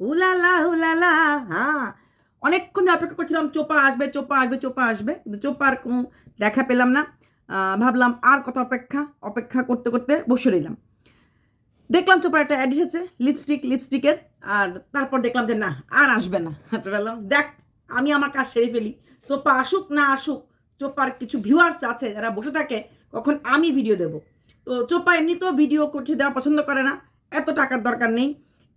উলালা উলালা হ্যাঁ। অনেকক্ষণ অপেক্ষা করছিলাম, চোপা আসবে চোপা আসবে চোপা আসবে। কিন্তু চোপার কোনো দেখা পেলাম না। ভাবলাম আর কত অপেক্ষা? অপেক্ষা করতে করতে বসে রইলাম। দেখলাম চোপার একটা অ্যাড এসেছে লিপস্টিক লিপস্টিকের আর তারপর দেখলাম যে না, আর আসবে না। পেলাম দেখ, আমি আমার কাজ সেরে ফেলি। চোপা আসুক না আসুক, চোপার কিছু ভিউয়ার্স আছে যারা বসে থাকে, কখন আমি ভিডিও দেব। তো চোপা এমনিতেও ভিডিও করছে দেওয়া পছন্দ করে না। এত টাকার দরকার নেই।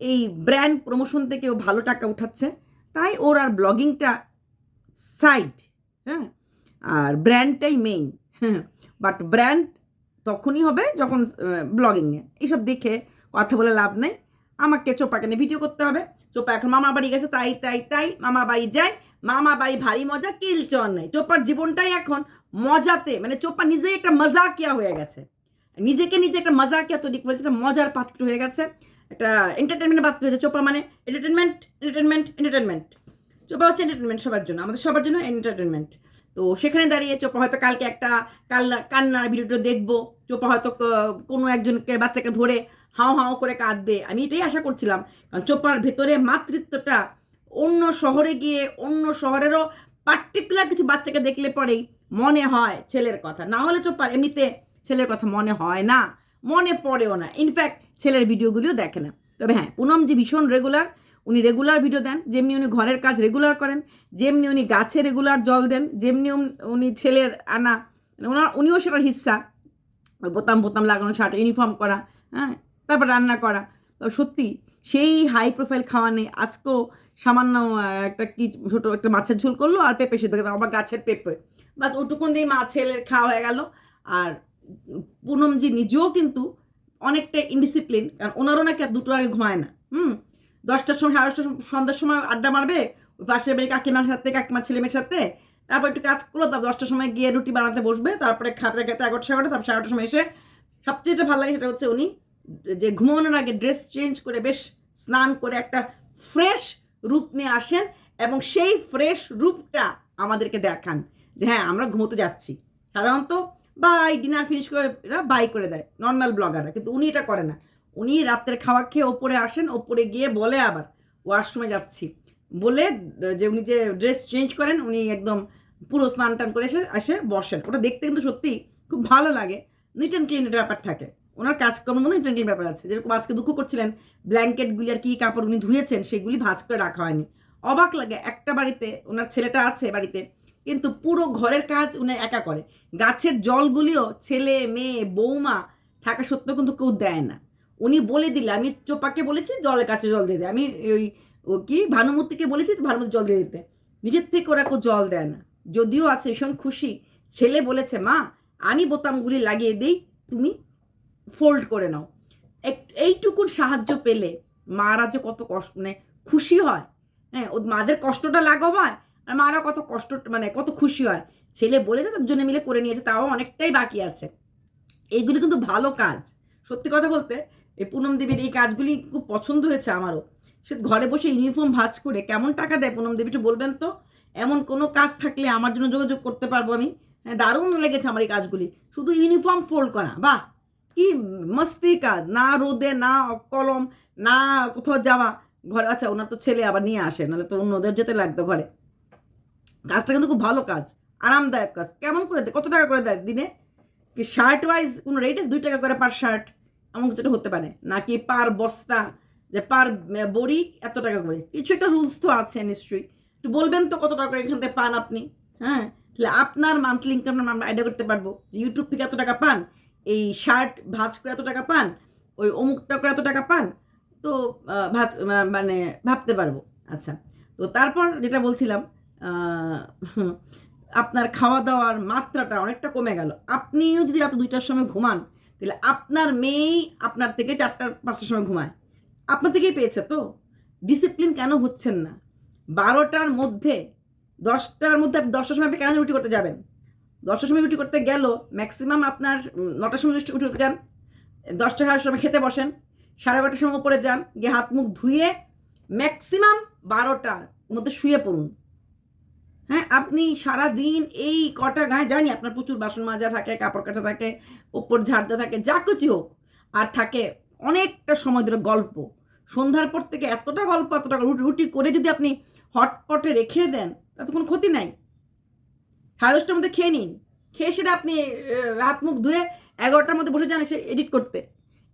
এই ব্র্যান্ড প্রমোশন থেকে ও ভালো টাকা উঠাচ্ছে। তাই ওর আর ব্লগিংটা সাইড হ্যাঁ? আর ব্র্যান্ডটাই মেইন হ্যাঁ? বাট ব্র্যান্ড তখনই হবে যখন ব্লগিং নিয়ে। এইসব দেখে কথা বলে লাভ নেই। আমাকে চোপাকে নিয়ে ভিডিও করতে হবে। চোপা এখন মামা বাড়ি গেছে, তাই তাই তাই, মামা বাড়ি যায়। মামা বাড়ি ভারী মজা কিলচর নেই। চোপার জীবনটাই এখন মজাতে মানে চোপা নিজেই একটা মজাকিয়া হয়ে গেছে। নিজেকে নিজে একটা মজাকিয়া তৈরি করেছে, একটা মজার পাত্র হয়ে গেছে। একটা এন্টারটেনমেন্টের পাত্র হয়েছে চোপা মানে এন্টারটেনমেন্ট এন্টারটেনমেন্ট এন্টারটেনমেন্ট চোপা হচ্ছে এন্টারটেনমেন্ট সবার জন্য, আমাদের সবার জন্য এন্টারটেনমেন্ট তো সেখানে দাঁড়িয়ে চোপা হয়তো কালকে একটা কান্না কান্নার ভিডিওটা দেখব, চোপা হয়তো কোনো একজনকে, বাচ্চাকে ধরে হাও হাও করে কাঁদবে। আমি এটাই আশা করছিলাম, কারণ চোপার ভেতরে মাতৃত্বটা অন্য শহরে গিয়ে অন্য শহরেরও পার্টিকুলার কিছু বাচ্চাকে দেখলে পরেই মনে হয় ছেলের কথা। না হলে চোপার এমনিতে ছেলের কথা মনে হয় না। মনে পড়েও না। ইনফ্যাক্ট ছেলের ভিডিওগুলিও দেখে না। তবে হ্যাঁ পুনম যে ভীষণ রেগুলার উনি রেগুলার ভিডিও দেন, যেমনি উনি ঘরের কাজ রেগুলার করেন, যেমনি উনি গাছে রেগুলার জল দেন, যেমনি উন- ছেলের আনা মানে ওনার, উনিও সেটার হিস্সা বোতাম বোতাম লাগানো, শার্ট ইউনিফর্ম করা হ্যাঁ তারপর রান্না করা। তো সত্যি, সেই হাই প্রোফাইল খাওয়া নেই। আজকেও সামান্য একটা কি ছোটো একটা মাছের ঝোল করল আর পেঁপে সেদ্ধ আবার গাছের পেঁপে। বাস ওটুকুন দিয়ে মা ছেলের খাওয়া হয়ে গেল। আর পুনমজি নিজেও কিন্তু অনেকটা ইনডিসিপ্লিন কারণ ওনারও নাকি আর দুটো আগে ঘুমায় না, হুম? দশটার সময়, সাড়ে সন্ধ্যার সময় আড্ডা মারবে, পাশের বাড়ি কাকিমার সাথে, কাকিমার ছেলেমেয়ের সাথে, তারপর একটু কাজ করল, তারপর দশটার সময় গিয়ে রুটি বানাতে বসবে, তারপরে খাতে খেতে এগারোটা সাড়ে তারপর সাড়ে সময় এসে সবচেয়ে যেটা ভালো লাগে সেটা হচ্ছে উনি যে ঘুমানোর আগে ড্রেস চেঞ্জ করে বেশ স্নান করে একটা ফ্রেশ রূপ নিয়ে আসেন এবং সেই ফ্রেশ রূপটা আমাদেরকে দেখান যে হ্যাঁ আমরা ঘুমোতে যাচ্ছি। সাধারণত বাই ডিনার ফিনিশ করে এরা বাই করে দেয় নর্মাল ব্লগাররা কিন্তু উনি এটা করে না। উনি রাত্রের খাওয়া খেয়ে ওপরে আসেন, ওপরে গিয়ে বলে আবার ওয়াশরুমে যাচ্ছি। বলে, যে উনি যে ড্রেস চেঞ্জ করেন, উনি একদম পুরো স্নান টান করে এসে এসে বসেন। ওটা দেখতে কিন্তু সত্যি খুব ভালো লাগে। নিট অ্যান্ড ক্লিন ব্যাপার থাকে। ওনার কাজকর্মের মধ্যে নিট অ্যান্ড ক্লিন ব্যাপার আছে। যেরকম আজকে দুঃখ করছিলেন ব্ল্যাঙ্কেটগুলি আর কী কাপড় উনি ধুয়েছেন, সেগুলি ভাজ করে রাখা হয়নি। অবাক লাগে, একটা বাড়িতে, ওনার ছেলেটা আছে বাড়িতে কিন্তু পুরো ঘরের কাজ উনি একা করে। গাছের জলগুলিও ছেলে, মেয়ে, বৌমা থাকা সত্ত্বেও কিন্তু কেউ দেয় না। উনি বলে দিলে, আমি চোপাকে বলেছি, জলের কাছে জল দিয়ে দেয়। আমি ওই, ও কি, ভানুমূর্তিকে বলেছি ভানুমূর্তি জল দিয়ে দিতে। নিজের থেকে ওরা কেউ জল দেয় না। যদিও আছে, ভীষণ খুশি। ছেলে বলেছে, মা, আমি বোতামগুলি লাগিয়ে দিই, তুমি ফোল্ড করে নাও। এইটুকুন সাহায্য পেলে মারা যে কত কষ্ট মানে খুশি হয়। হ্যাঁ ও মাদের কষ্টটা লাঘব হয় আর মারা কত কষ্ট মানে কত খুশি হয়। ছেলে বলেছে দুজনে মিলে করে নিয়েছে, তাও অনেকটাই বাকি আছে। এইগুলি কিন্তু ভালো কাজ। সত্যি কথা বলতে, এই পুনম দেবীর এই কাজগুলি খুব পছন্দ হয়েছে আমারও। সে ঘরে বসে ইউনিফর্ম ভাঁজ করে কেমন টাকা দেয় পুনম দেবী একটু বলবেন তো? এমন কোনো কাজ থাকলে আমার জন্য যোগাযোগ করতে পারব আমি? হ্যাঁ দারুণ লেগেছে আমার এই কাজগুলি। শুধু ইউনিফর্ম ফোল্ড করা, বাহ! কি মস্তি কাজ। না রোদে, না কলম, না কোথাও যাওয়া। ঘরে আচ্ছা ওনার তো ছেলে আবার নিয়ে আসে, নাহলে তো অন্যদের যেতে লাগতো ঘরে। কাজটা কিন্তু খুব ভালো কাজ, আরামদায়ক কাজ। কেমন করে দেয়? কত টাকা করে দেয় দিনে? কি শার্ট ওয়াইজ কোনো রেটে দুই টাকা করে পার শার্ট এমন কিছুটা হতে পারে। নাকি পার বস্তা? যে পার বড়ি, এত টাকা করে। কিছু একটা রুলস তো আছে নিশ্চয়ই। একটু বলবেন তো কত টাকা এখান থেকে পান আপনি? হ্যাঁ? তাহলে আপনার মান্থলি ইনকাম আমরা আইডিয়া করতে পারব। যে ইউটিউব থেকে এত টাকা পান, এই শার্ট ভাজ করে এত টাকা পান, ওই অমুকটা করে এত টাকা পান, তো ভাজ মানে ভাবতে পারব। আচ্ছা। তো তারপর যেটা বলছিলাম আপনার খাওয়া দাওয়ার মাত্রাটা অনেকটা কমে গেল। আপনিও যদি রাত দুইটার সময় ঘুমান, তাহলে আপনার মেয়েই আপনার থেকে চারটার পাঁচটার সময় ঘুমায়। আপনার থেকেই পেয়েছে তো? ডিসিপ্লিন কেন হচ্ছেন না? বারোটার মধ্যে, দশটার মধ্যে দশটার সময় আপনি কেন রুটি করতে যাবেন? দশটার সময় রুটি করতে গেল ম্যাক্সিমাম আপনার নটার সময় রুটি করতে যান দশটা সাড়ে সময় খেতে বসেন, সাড়ে বারোটার সময় উপরে যান, গিয়ে হাত মুখ ধুয়ে ম্যাক্সিমাম বারোটার মধ্যে শুয়ে পড়ুন। হ্যাঁ আপনি সারা দিন এই কটা গায়ে, জানি আপনার প্রচুর বাসন মাজা থাকে, কাপড় কাচা থাকে, ওপর ঝাড়তে থাকে, যা কিছু হোক, আর থাকে অনেকটা সময় ধরে গল্প। সন্ধ্যার পর থেকে এতটা গল্প, এতটা রুটি রুটি করে যদি আপনি হটপটে রেখে দেন, তাতে কোনো ক্ষতি নাই। সাড়ে দশটার মধ্যে খেয়ে নিন। খেয়ে সেটা আপনি হাত মুখ ধুয়ে এগারোটার মধ্যে বসে যান, এসে এডিট করতে।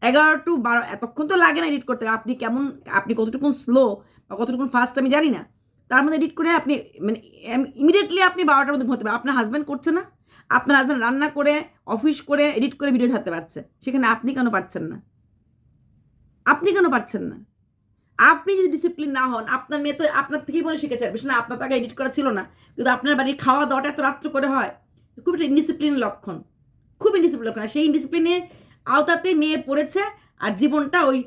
এগারো টু বারো, এতক্ষণ তো লাগে না এডিট করতে। আপনি কেমন, আপনি কতটুকুন স্লো বা কতটুকুন ফাস্ট আমি জানি না। তার মধ্যে এডিট করে আপনি মানে ইমিডিয়েটলি আপনি বারোটার মধ্যে ঘুমোতে পারেন আপনার হাজব্যান্ড করছে না? আপনার হাজব্যান্ড রান্না করে অফিস করে এডিট করে ভিডিও ছাড়তে পারছে। সেখানে আপনি কেন পারছেন না? আপনি কেন পারছেন না? আপনি যদি ডিসিপ্লিন না হন, আপনার মেয়ে তো আপনার থেকেই বলে শিখেছে। বেশ না, আপনার তাকে এডিট করা ছিল না। কিন্তু আপনার বাড়ির খাওয়া দাওয়াটা এত রাত্র করে হয়। খুব একটা ইনডিসিপ্লিনের লক্ষণ। খুব ইনডিসিপ্লিন লক্ষণ। সেই ইনডিসিপ্লিনের আওতাতে মেয়ে পড়েছে, আর জীবনটা ওই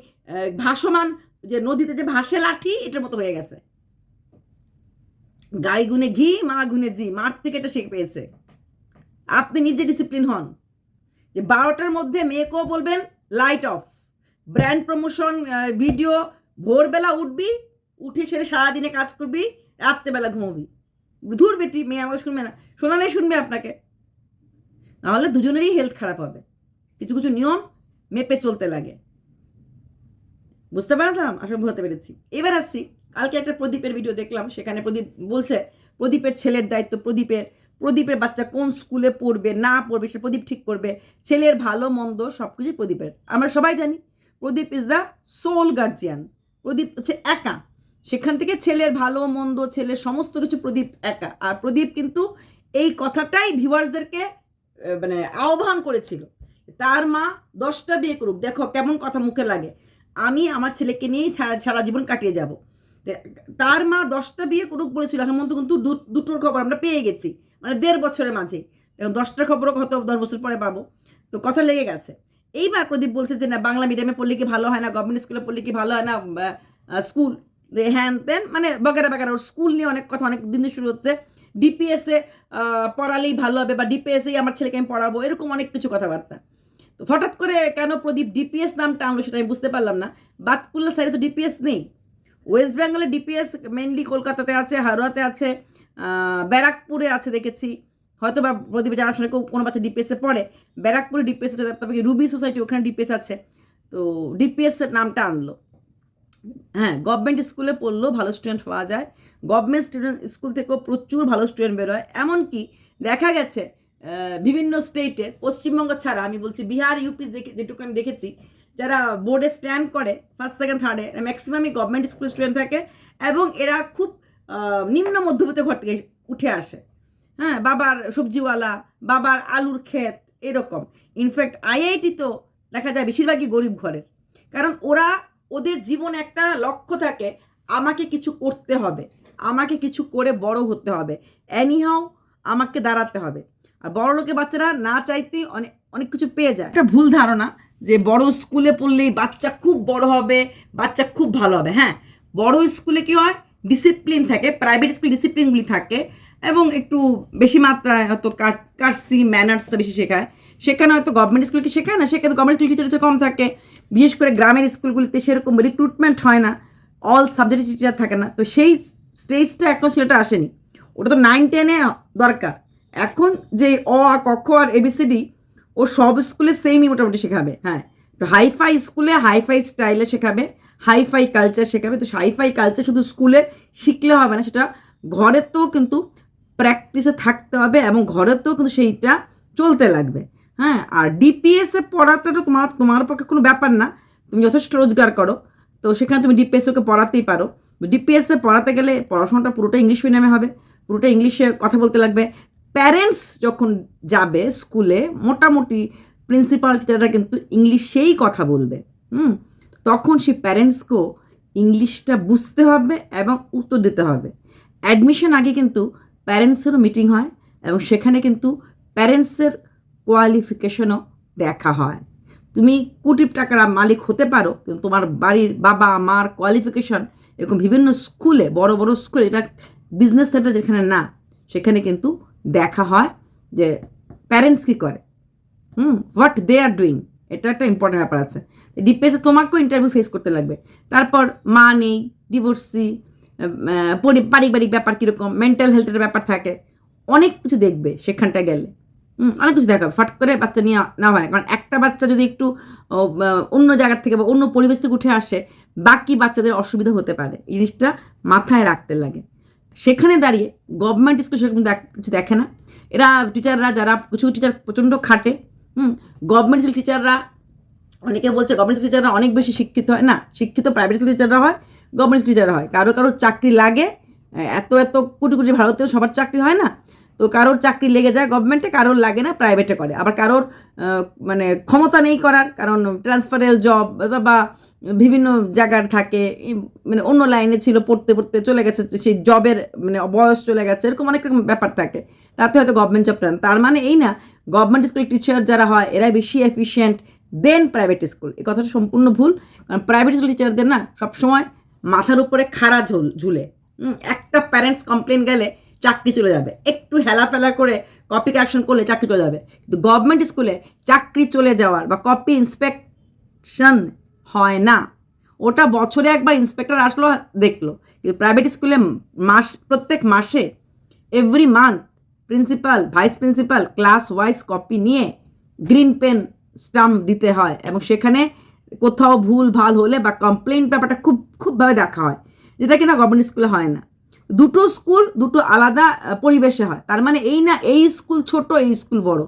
ভাসমান, যে নদীতে যে ভাসে লাঠি, এটার মতো হয়ে গেছে। গাই গুনে ঘি, মা গুনে জি। মার থেকে এটা শিখে পেয়েছে। আপনি নিজে ডিসিপ্লিন হন। যে বারোটার মধ্যে মেয়েকেও বলবেন light off brand promotion video ভোরবেলা উঠবি, উঠে সেরে সারাদিনে কাজ করবি, রাত্রেবেলা ঘুমোবি। ধুর বেটি, মেয়ে আমাকে শুনবে না। শোনালেই শুনবে আপনাকে। নাহলে দুজনেরই হেলথ খারাপ হবে। কিছু কিছু নিয়ম মেপে চলতে লাগে। বুঝতে পারলাম? আসলে বুঝতে পেরেছি। এবার আসছি, কালকে একটা প্রদীপের ভিডিও দেখলাম, সেখানে প্রদীপ বলছে, প্রদীপের ছেলের দায়িত্ব প্রদীপের। প্রদীপের বাচ্চা কোন স্কুলে পড়বে, না পড়বে, সে প্রদীপ ঠিক করবে। ছেলের ভালো, মন্দ সব কিছুই প্রদীপের। আমরা সবাই জানি, Pradip is the soul guardian Pradip হচ্ছে একা। সেখান থেকে ছেলের ভালো, মন্দ, ছেলের সমস্ত কিছু প্রদীপ একা। আর প্রদীপ কিন্তু এই কথাটাই ভিউয়ার্সদেরকে মানে আহ্বান করেছিল। তার মা দশটা বিয়ে করুক। দেখো কেমন কথা মুখে লাগে। আমি আমার ছেলেকে নিয়েই সারা- জীবন কাটিয়ে যাব। তার মা দশটা বিয়ে করুক বলেছিল, এখন মধ্যে কিন্তু দুটোর খবর আমরা পেয়ে গেছি মানে দেড় বছরের মাঝে। এখন দশটার খবরও হয়তো দশ বছর পরে পাবো। তো কথা লেগে গেছে। এইবার প্রদীপ বলছে যে, না, বাংলা মিডিয়ামে পড়লে কি ভালো হয় না? গভর্নমেন্ট স্কুলে পড়লে কি ভালো হয় না? স্কুল হ্যান তেন মানে বাগেরা বাগেরা, ওর স্কুল নিয়ে অনেক কথা, অনেক দিন শুরু হচ্ছে। ডিপিএসে পড়ালেই ভালো হবে বা ডিপিএসেই আমার ছেলেকে আমি পড়াবো, এরকম অনেক কিছু কথাবার্তা। তো হঠাৎ করে কেন প্রদীপ ডিপিএস নামটা আনলো সেটা আমি বুঝতে পারলাম না। বাতকুল্লা সাইডে তো ডিপিএস নেই। ওয়েস্ট বেঙ্গলে ডিপিএস মেনলি কলকাতাতে আছে হারোয়াতে আছে ব্যারাকপুরে আছে দেখেছি। হয়তো বা প্রদীপ জানার শুনে কেউ কোনো বাচ্চা ডিপিএসে পড়ে। ব্যারাকপুরে ডিপিএস আছে, তারপরে রুবি সোসাইটি ওখানে ডিপিএস আছে। তো ডিপিএস এর নামটা আনলো। হ্যাঁ গভর্নমেন্ট স্কুলে পড়লেও ভালো স্টুডেন্ট পাওয়া যায়। গভর্নমেন্ট স্টুডেন্ট স্কুল থেকেও প্রচুর ভালো স্টুডেন্ট বেরোয়। এমনকি দেখা গেছে বিভিন্ন স্টেটের, পশ্চিমবঙ্গ ছাড়া, আমি বলছি বিহার, ইউপি দেখে যেটুকু আমি দেখেছি, যারা বোর্ডে স্ট্যান্ড করে ফার্স্ট সেকেন্ড থার্ডে ম্যাক্সিমামই গভর্নমেন্ট স্কুল স্টুডেন্ট থাকে এবং এরা খুব নিম্ন মধ্যবিত্ত ঘর থেকে উঠে আসে। হ্যাঁ বাবার সবজিওয়ালা, বাবার আলুর ক্ষেত, এরকম। ইনফ্যাক্ট আইআইটি তো দেখা যায় বেশিরভাগই গরিব ঘরের। কারণ ওরা, ওদের জীবনে একটা লক্ষ্য থাকে, আমাকে কিছু করতে হবে, আমাকে কিছু করে বড় হতে হবে। অ্যানিহাও আমাকে দাঁড়াতে হবে। আর বড় লোকের বাচ্চারা না চাইতেই অনেক অনেক কিছু পেয়ে যায়। একটা ভুল ধারণা যে বড় স্কুলে পড়লেই বাচ্চা খুব বড় হবে, বাচ্চা খুব ভালো হবে। হ্যাঁ বড় স্কুলে কি হয়? ডিসিপ্লিন থাকে প্রাইভেট স্কুল ডিসিপ্লিনগুলি থাকে এবং একটু বেশি মাত্রায় হয়তো কার্সি ম্যানার্সটা বেশি শেখায়। সেখানে হয়তো গভর্নমেন্ট স্কুল কি শেখায় না? সেখানে গভর্নমেন্ট স্কুল টিচার কম থাকে। বিশেষ করে গ্রামের স্কুলগুলিতে সেরকম রিক্রুটমেন্ট হয় না। অল সাবজেক্ট টিচার থাকে না। তো সেই স্টেজটা এখন সেটা আসেনি। ওটা তো নাইন টেনে দরকার। এখন যে অ, আ কক্ষ আর এবিসিডি ও সব স্কুলে সেমই মোটামুটি শেখাবে হ্যাঁ। হাইফাই স্কুলে হাইফাই স্টাইলে শেখাবে হাইফাই কালচার শেখাবে, তো হাইফাই কালচার শুধু স্কুলে শিখলে হবে না, সেটা ঘরেতেও কিন্তু প্র্যাকটিসে থাকতে হবে এবং ঘরেতেও কিন্তু সেইটা চলতে লাগবে হ্যাঁ। আর ডিপিএসে পড়াটা তো তোমার তোমার পক্ষে কোনো ব্যাপার না, তুমি যথেষ্ট রোজগার করো, তো সেখানে তুমি ডিপিএস ওকে পড়াতেই পারো। ডিপিএসে পড়াতে গেলে পড়াশোনাটা পুরোটা ইংলিশ মিডিয়ামে হবে, পুরোটা ইংলিশে কথা বলতে লাগবে প্যারেন্টস যখন যাবে স্কুলে মোটামুটি প্রিন্সিপাল টিচাররা কিন্তু ইংলিশেই কথা বলবে, হুম? তখন সেই প্যারেন্টসকেও ইংলিশটা বুঝতে হবে এবং উত্তর দিতে হবে। অ্যাডমিশন আগে কিন্তু প্যারেন্টসেরও মিটিং হয় এবং সেখানে কিন্তু প্যারেন্টসের কোয়ালিফিকেশনও দেখা হয়। তুমি কোটি টাকার মালিক হতে পারো, কিন্তু তোমার বাড়ির বাবা, মার কোয়ালিফিকেশন এরকম বিভিন্ন স্কুলে বড় বড় স্কুলে এটা বিজনেস সেন্টার যেখানে না, সেখানে কিন্তু দেখা হয় যে প্যারেন্টস কী করে? হুম হোয়াট দে আর ডুইং এটা একটা ইম্পর্টেন্ট ব্যাপার আছে। ডিপিএসে তোমাকেও ইন্টারভিউ ফেস করতে লাগবে। তারপর মা নেই ডিভোর্সি পারিবারিক ব্যাপার কীরকম মেন্টাল হেলথের ব্যাপার থাকে। অনেক কিছু দেখবে সেখানটা গেলে। হুম, অনেক কিছু দেখাবে। ফট করে বাচ্চা নিয়ে না হয় কারণ একটা বাচ্চা যদি একটু অন্য জায়গার থেকে বা অন্য পরিবেশ থেকে উঠে আসে, বাকি বাচ্চাদের অসুবিধা হতে পারে। এই জিনিসটা মাথায় রাখতে লাগে। সেখানে দাঁড়িয়ে গভর্নমেন্ট স্কুল সেরকম কিছু দেখে না। এরা টিচাররা যারা, কিছু টিচার প্রচণ্ড খাটে, হুম? গভর্নমেন্ট স্কুল টিচাররা অনেকে বলছে গভর্নমেন্ট স্কুল টিচাররা অনেক বেশি শিক্ষিত হয়। না, শিক্ষিত প্রাইভেট স্কুল টিচাররা হয় গভর্নমেন্ট টিচাররা হয়। কারও কারোর চাকরি লাগে, এত এত কোটি কোটি ভারতেও সবার চাকরি হয় না। তো কারোর চাকরি লেগে যায় গভর্নমেন্টে কারোর লাগে না প্রাইভেটে করে। আবার কারোর মানে ক্ষমতা নেই করার, কারণ ট্রান্সফারেল জব বা বিভিন্ন জায়গার থাকে মানে অন্য লাইনে ছিল, পড়তে পড়তে চলে গেছে, সেই জবের মানে বয়স চলে গেছে, এরকম অনেক রকম ব্যাপার থাকে। তাতে হয়তো গভর্নমেন্ট জব পান তার মানে এই না গভর্নমেন্ট স্কুলের টিচার যারা হয় এরা বেশি এফিশিয়েন্ট দেন প্রাইভেট স্কুল এই কথাটা সম্পূর্ণ ভুল, কারণ প্রাইভেট স্কুল টিচারদের না সবসময় মাথার উপরে খাড়া ঝোল, ঝুলে। একটা প্যারেন্টস কমপ্লেন গেলে চাকরি চলে যাবে। একটু হেলাফেলা করে কপি কারেকশন করলে চাকরি চলে যাবে। কিন্তু গভর্নমেন্ট স্কুলে চাকরি চলে যাওয়ার বা কপি ইন্সপেকশন হয় না। ওটা বছরে একবার ইন্সপেক্টর আসলো, দেখল। কিন্তু প্রাইভেট স্কুলে মাস, প্রত্যেক মাসে every month principal vice principal class wise copy নিয়ে গ্রিন পেন স্টাম্প দিতে হয় এবং সেখানে কোথাও ভুল, ভালো হলে বা কমপ্লেন ব্যাপারটা খুব, খুবভাবে দেখা হয়, যেটা কিনা গভর্নমেন্ট স্কুলে হয় না। দুটো স্কুল দুটো আলাদা পরিবেশে হয়। তার মানে এই না এই স্কুল ছোট এই স্কুল বড়।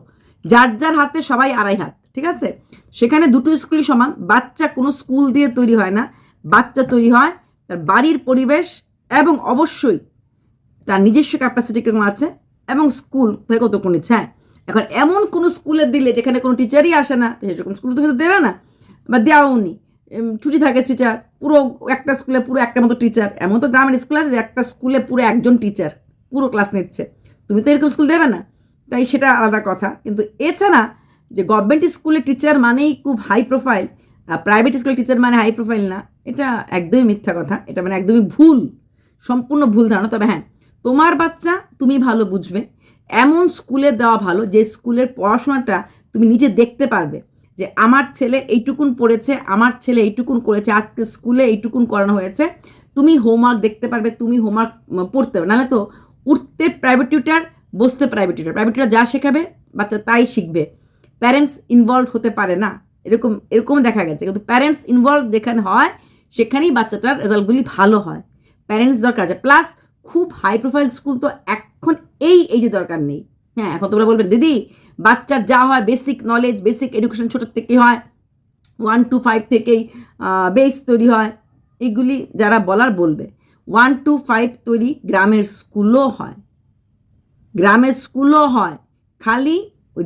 যার যার হাতে সবাই আড়াই হাত ঠিক আছে? সেখানে দুটো স্কুলই সমান। বাচ্চা কোনো স্কুল দিয়ে তৈরি হয় না। বাচ্চা তৈরি হয় তার বাড়ির পরিবেশ এবং অবশ্যই তার নিজস্ব ক্যাপাসিটি কেমন আছে এবং স্কুল কতক্ষণ ইচ্ছে হ্যাঁ এখন এমন কোনো স্কুলে দিলে যেখানে কোনো টিচারই আসে না সেরকম স্কুল তুমি তো দেবে না বা দেওয়াওনি এম, ছুটি থাকে টিচার পুরো একটা স্কুলে পুরো একটা মতো টিচার এমন তো গ্রামের স্কুল আছে যে একটা স্কুলে পুরো একজন টিচার পুরো ক্লাস নিচ্ছে। তুমি তো এরকম স্কুল দেবে না। তাই সেটা আলাদা কথা। কিন্তু এছাড়া যে গভর্নমেন্ট স্কুলের টিচার মানেই খুব হাই প্রোফাইল প্রাইভেট স্কুলের টিচার মানে হাই প্রোফাইল না। এটা একদমই মিথ্যা কথা। এটা মানে একদমই ভুল। সম্পূর্ণ ভুল ধারণা। তবে হ্যাঁ তোমার বাচ্চা তুমি ভালো বুঝবে। এমন স্কুলে দেওয়া ভালো যে স্কুলের পড়াশোনাটা তুমি নিজে দেখতে পারবে। যে আমার ছেলে এইটুকুন পড়েছে, আমার ছেলে এইটুকুন করেছে, আজকে স্কুলে এইটুকুন করানো হয়েছে, তুমি হোমওয়ার্ক দেখতে পারবে, তুমি হোমওয়ার্ক পড়তে পারবে। নাহলে তো উঠতে প্রাইভেট টিউটার বসতে প্রাইভেট টিউটার প্রাইভেট টিউটার যা শেখাবে, বাচ্চা তাই শিখবে। প্যারেন্টস ইনভলভ হতে পারে না। এরকম এরকম দেখা গেছে। কিন্তু প্যারেন্টস ইনভলভ যেখানে হয়, সেখানেই বাচ্চাটার রেজাল্টগুলি ভালো হয়। প্যারেন্টস দরকার আছে। প্লাস খুব হাই প্রোফাইল স্কুল তো এখন এই এই যে দরকার নেই। হ্যাঁ এখন তোমরা বলবেন দিদি, বাচ্চার যা হয় বেসিক নলেজ বেসিক এডুকেশন ছোটোর থেকেই হয়? ওয়ান টু ফাইভ থেকেই বেস তৈরি হয়। এগুলি যারা বলার বলবে ওয়ান টু ফাইভ তৈরি গ্রামের স্কুলও হয়। গ্রামের স্কুলও হয়। খালি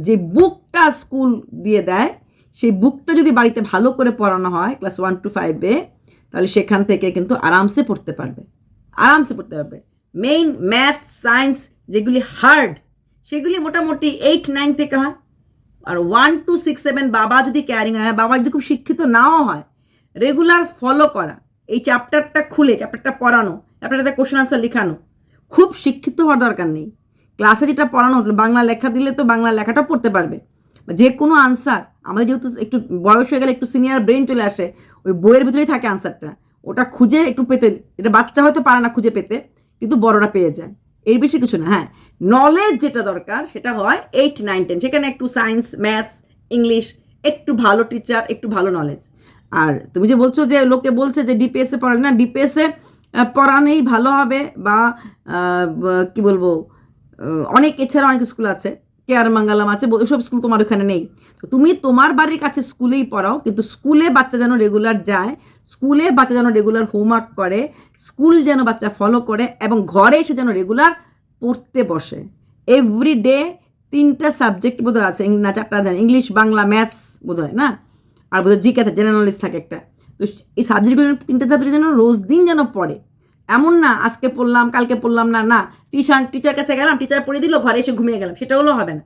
যে বুকটা স্কুল দিয়ে দেয়, সেই বুকটা যদি বাড়িতে ভালো করে পড়ানো হয় ক্লাস ওয়ান টু ফাইভে তাহলে সেখান থেকে কিন্তু আরামসে পড়তে পারবে। আরামসে পড়তে পারবে। মেইন ম্যাথ সায়েন্স যেগুলি হার্ড সেগুলি মোটামুটি এইট নাইন থেকে হয়। আর ওয়ান টু সিক্স সেভেন বাবা যদি ক্যারিং হয় বাবা যদি খুব শিক্ষিত নাও হয় রেগুলার ফলো করা। এই চ্যাপ্টারটা খুলে চ্যাপ্টারটা পড়ানো চ্যাপ্টারটাতে কোশ্চেন আনসার লেখানো, খুব শিক্ষিত হওয়ার দরকার নেই। ক্লাসে যেটা পড়ানো, বাংলা লেখা দিলে তো বাংলা লেখাটা পড়তে পারবে। যে কোনো আনসার আমাদের যেহেতু একটু বয়স হয়ে গেলে একটু সিনিয়র ব্রেন চলে আসে, ওই বইয়ের ভিতরেই থাকে আনসারটা ওটা খুঁজে একটু পেতে এটা বাচ্চা হয়তো পারে না খুঁজে পেতে, কিন্তু বড়রা পেয়ে যায়। এর বেশি কিছু না হ্যাঁ। নলেজ যেটা দরকার সেটা হয় এইট নাইন টেন সেখানে একটু সায়েন্স ম্যাথস ইংলিশ একটু ভালো টিচার একটু ভালো নলেজ আর তুমি যে বলছো যে লোকে বলছে যে ডিপিএসে পড়ালে না ডিপিএসে পড়ানেই ভালো হবে বা কি বলব অনেক এছাড়া অনেক স্কুল আছে। কেয়ার মাঙ্গালাম আছে, ব- ওসব স্কুল তোমার ওখানে নেই। তো তুমি তোমার বাড়ির কাছে স্কুলেই পড়াও, কিন্তু স্কুলে বাচ্চা যেন রেগুলার যায় স্কুলে বাচ্চা যেন রেগুলার হোমওয়ার্ক করে স্কুল যেন বাচ্চা ফলো করে, এবং ঘরে এসে যেন রেগুলার পড়তে বসে। এভরি ডে তিনটা সাবজেক্ট বোধহয় আছে না, চারটা জানি ইংলিশ বাংলা ম্যাথস বোধহয়, না? আর বোধহয় জিকে থাকে জেনারেল নলেজ থাকে একটা। তো এই সাবজেক্টগুলো তিনটা সাবজেক্ট যেন রোজ দিন যেন পড়ে। এমন না, আজকে পড়লাম, কালকে পড়লাম, না না টিউশন টিচার কাছে গেলাম টিচার পড়ে দিল, ঘরে এসে ঘুমিয়ে গেলাম, সেটা হলেও হবে না।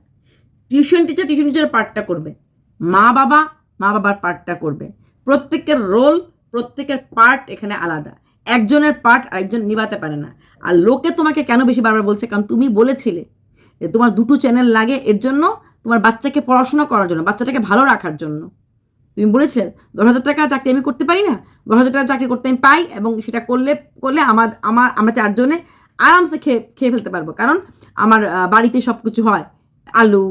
টিউশন টিচার টিউশন টিচারের পার্টটা করবে। মা বাবা, মা বাবার পার্টটা করবে। প্রত্যেকের রোল প্রত্যেকের পার্ট এখানে আলাদা। একজনের পার্ট আরেকজন নিভাতে পারে না। আর লোকে তোমাকে কেন বেশি বারবার বলছে? কারণ তুমি বলেছিলে যে তোমার দুটো চ্যানেল লাগে, এর জন্য তোমার বাচ্চাকে পড়াশোনা করার জন্য, বাচ্চাটাকে ভালো রাখার জন্য। তুমি বলেছিলে দশ হাজার টাকা চাকরি আমি করতে পারি না? দশ হাজার টাকা চাকরি করতে আমি পাই এবং সেটা করলে করলে আমার আমার আমরা চারজনে আরামসে খেয়ে খেয়ে ফেলতে পারব। কারণ আমার বাড়িতে সব কিছু হয়। আলু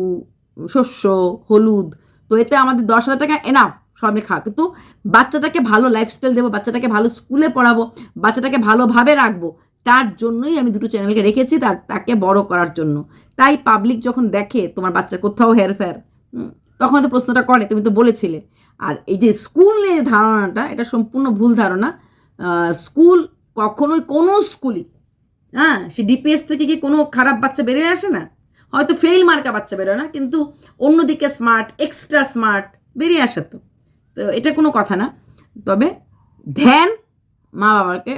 শস্য হলুদ তো এতে আমাদের দশ হাজার টাকা এনাফ সব আমি খাওয়া। কিন্তু বাচ্চাটাকে ভালো লাইফস্টাইল দেবো বাচ্চাটাকে ভালো স্কুলে পড়াবো বাচ্চাটাকে ভালোভাবে রাখব তার জন্যই আমি দুটো চ্যানেলকে রেখেছি তার তাকে বড় করার জন্য। তাই পাবলিক যখন দেখে তোমার বাচ্চা কোথাও হেরফের হুম, তখন তো প্রশ্নটা করে তুমি তো বলেছিলে। আর এই যে স্কুল নিয়ে ধারণাটা, এটা সম্পূর্ণ ভুল ধারণা। স্কুল কখনোই কোনো স্কুলই হ্যাঁ সে ডিপিএস থেকে কি কোনো খারাপ বাচ্চা বেরিয়ে আসে না? হয়তো ফেল মার্কা বাচ্চা বেরোয় না, কিন্তু অন্যদিকে স্মার্ট এক্সট্রা স্মার্ট বেরিয়ে আসে তো। তো এটা কোনো কথা না। তবে ধ্যান মা বাবাকে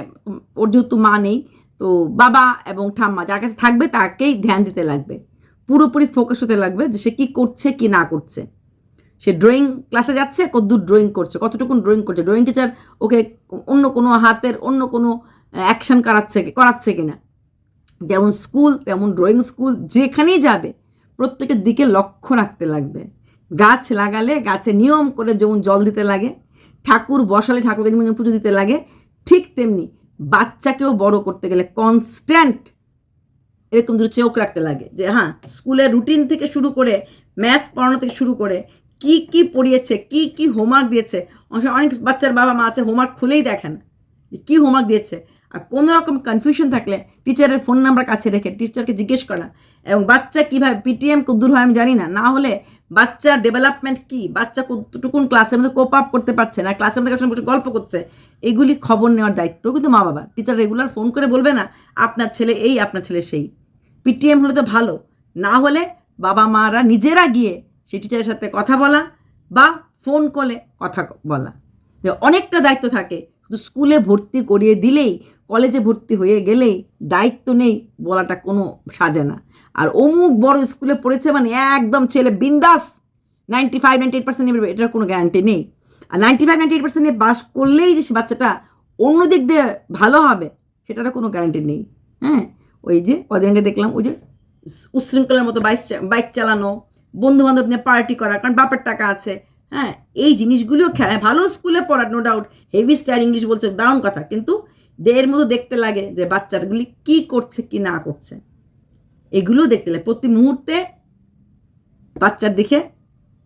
ওর যেহেতু মা নেই, তো বাবা এবং ঠাম্মা যার কাছে থাকবে তাকেই ধ্যান দিতে লাগবে। পুরোপুরি ফোকাস হতে লাগবে যে সে কী করছে, কি না করছে। সে ড্রয়িং ক্লাসে যাচ্ছে কতদূর ড্রয়িং করছে, কতটুকুন ড্রয়িং করছে। ড্রয়িং টিচার ওকে অন্য কোনো হাতের, অন্য কোনো অ্যাকশন করাচ্ছে করাচ্ছে কিনা। যেমন স্কুল তেমন ড্রয়িং স্কুল যেখানেই যাবে, প্রত্যেকের দিকে লক্ষ্য রাখতে লাগবে। গাছ লাগালে গাছে নিয়ম করে যেমন জল দিতে লাগে, ঠাকুর বসালে ঠাকুরকে যেমন পুজো দিতে লাগে, ঠিক তেমনি বাচ্চাকেও বড় করতে গেলে কনস্ট্যান্ট এরকম দুটো চোখ রাখতে লাগে যে হ্যাঁ স্কুলের রুটিন থেকে শুরু করে ম্যাথস পড়ানো থেকে শুরু করে কি কি পড়িয়েছে, কি কি হোমওয়ার্ক দিয়েছে? অনেক বাচ্চার বাবা মা আছে হোমওয়ার্ক খুলেই দেখে না যে কী হোমওয়ার্ক দিয়েছে। আর কোনো রকম কনফিউশন থাকলে টিচারের ফোন নাম্বার কাছে রেখে টিচারকে জিজ্ঞেস করা। এবং বাচ্চা কীভাবে পিটিএম কদ্দূর হয় আমি জানি না। না হলে বাচ্চার ডেভেলপমেন্ট কি? বাচ্চা কতটুকুন ক্লাসের মধ্যে কোপ আপ করতে পারছে না? ক্লাসের মধ্যে বসে গল্প করছে। এগুলি খবর নেওয়ার দায়িত্ব কিন্তু মা বাবা টিচার রেগুলার ফোন করে বলবে না, আপনার ছেলে এই, আপনার ছেলে সেই। পিটিএম হলে তো ভালো। না হলে বাবা মারা নিজেরা গিয়ে সেই টিচারের সাথে কথা বলা বা ফোন কলে কথা বলা। অনেকটা দায়িত্ব থাকে, শুধু স্কুলে ভর্তি করিয়ে দিলেই কলেজে ভর্তি হয়ে গেলেই দায়িত্ব নেই বলাটা কোনো সাজে না। আর অমুক বড় স্কুলে পড়েছে মানে একদম ছেলে বিন্দাস ninety five ninety eight percent নেবে, এটার কোনো গ্যারান্টি নেই। আর ninety five ninety eight percent বাস করলেই যে সে বাচ্চাটা অন্য দিক দিয়ে ভালো হবে, সেটারও কোনো গ্যারান্টি নেই। হ্যাঁ? ওই যে কদিন আগে দেখলাম, ওই যে উশৃঙ্খলার মতো বাইক বাইক চালানো বন্ধু বান্ধব নিয়ে পার্টি করা, কারণ বাপের টাকা আছে। হ্যাঁ এই জিনিসগুলিও খেলা ভালো স্কুলে পড়া no doubt heavy style English বলছে, দারুণ কথা। কিন্তু দেহের মতো দেখতে লাগে যে বাচ্চাগুলি কি করছে, কি না করছে। এগুলো দেখতে লাগে, প্রতি মুহূর্তে বাচ্চার দিকে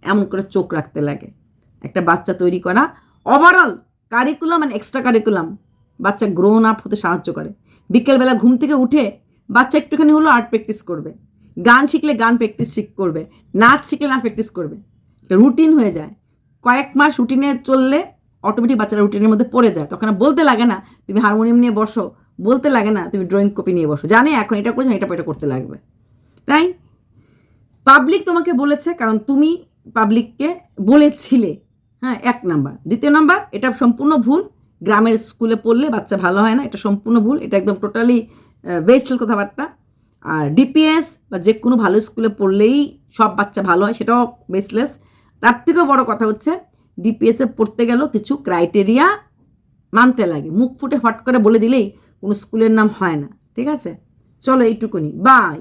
এমন করে চোখ রাখতে লাগে। একটা বাচ্চা তৈরি করা overall curriculum and extra curriculum বাচ্চা গ্রোন আপ হতে সাহায্য করে। বিকেলবেলা ঘুম থেকে উঠে বাচ্চা একটুখানি হলো আর্ট প্র্যাকটিস করবে। গান শিখলে গান প্র্যাকটিস শিখ করবে, নাচ শিখলে নাচ প্র্যাকটিস করবে। একটা রুটিন হয়ে যায়। কয়েক মাস রুটিনে চললে অটোমেটিক বাচ্চারা রুটিনের মধ্যে পড়ে যায়। তখন বলতে লাগে না, তুমি হারমোনিয়াম নিয়ে বসো। বলতে লাগে না, তুমি ড্রয়িং কপি নিয়ে বসো। জানে এখন এটা করেছ, এটা এটা করতে লাগবে। তাই পাবলিক তোমাকে বলেছে, কারণ তুমি পাবলিককে বলেছিলে। হ্যাঁ এক নাম্বার দ্বিতীয় নাম্বার এটা সম্পূর্ণ ভুল। গ্রামের স্কুলে পড়লে বাচ্চা ভালো হয় না, এটা সম্পূর্ণ ভুল। এটা একদম টোটালি ওয়েস্টেল কথাবার্তা। আর ডিপিএস বা যে কোনো ভালো স্কুলে পড়লেই সব বাচ্চা ভালো হয়, সেটাও বেসলেস তার থেকেও বড় কথা হচ্ছে ডিপিএসে পড়তে গেলেও কিছু ক্রাইটেরিয়া মানতে লাগে। মুখ ফুটে হট করে বলে দিলেই কোনো স্কুলের নাম হয় না। ঠিক আছে? চলো এইটুকুনি। বাই